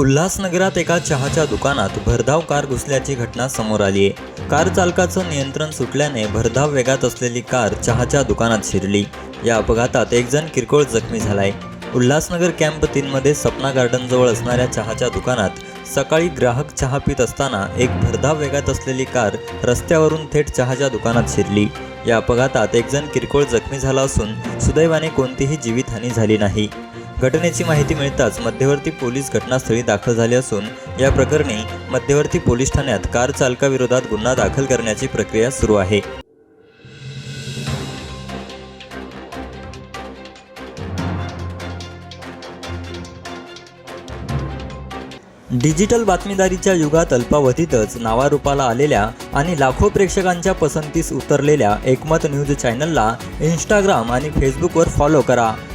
उल्हासनगरात एका चहाच्या दुकानात भरधाव कार घुसल्याची घटना समोर आली आहे. कार चालकाचं नियंत्रण सुटल्याने भरधाव वेगात असलेली कार चहाच्या दुकानात शिरली. या अपघातात एक जण किरकोळ जखमी झालाय. उल्हासनगर कॅम्प तीनमध्ये सपना गार्डनजवळ असणाऱ्या चहाच्या दुकानात सकाळी ग्राहक चहा पित असताना एक भरधाव वेगात असलेली कार रस्त्यावरून थेट चहाच्या दुकानात शिरली. या अपघातात एक जण किरकोळ जखमी झाला असून सुदैवाने कोणतीही जीवितहानी झाली नाही. घटनेची माहिती मिळताच मध्यवर्ती पोलीस घटनास्थळी दाखल झाले असून या प्रकरणी मध्यवर्ती पोलीस ठाण्यात कार चालकाविरोधात गुन्हा दाखल करण्याची प्रक्रिया सुरू आहे. डिजिटल बातमीदारीच्या युगात अल्पावधीतच नावारूपाला आलेल्या आणि लाखो प्रेक्षकांच्या पसंतीस उतरलेल्या एकमत न्यूज चॅनलला इंस्टाग्राम आणि फेसबुकवर फॉलो करा.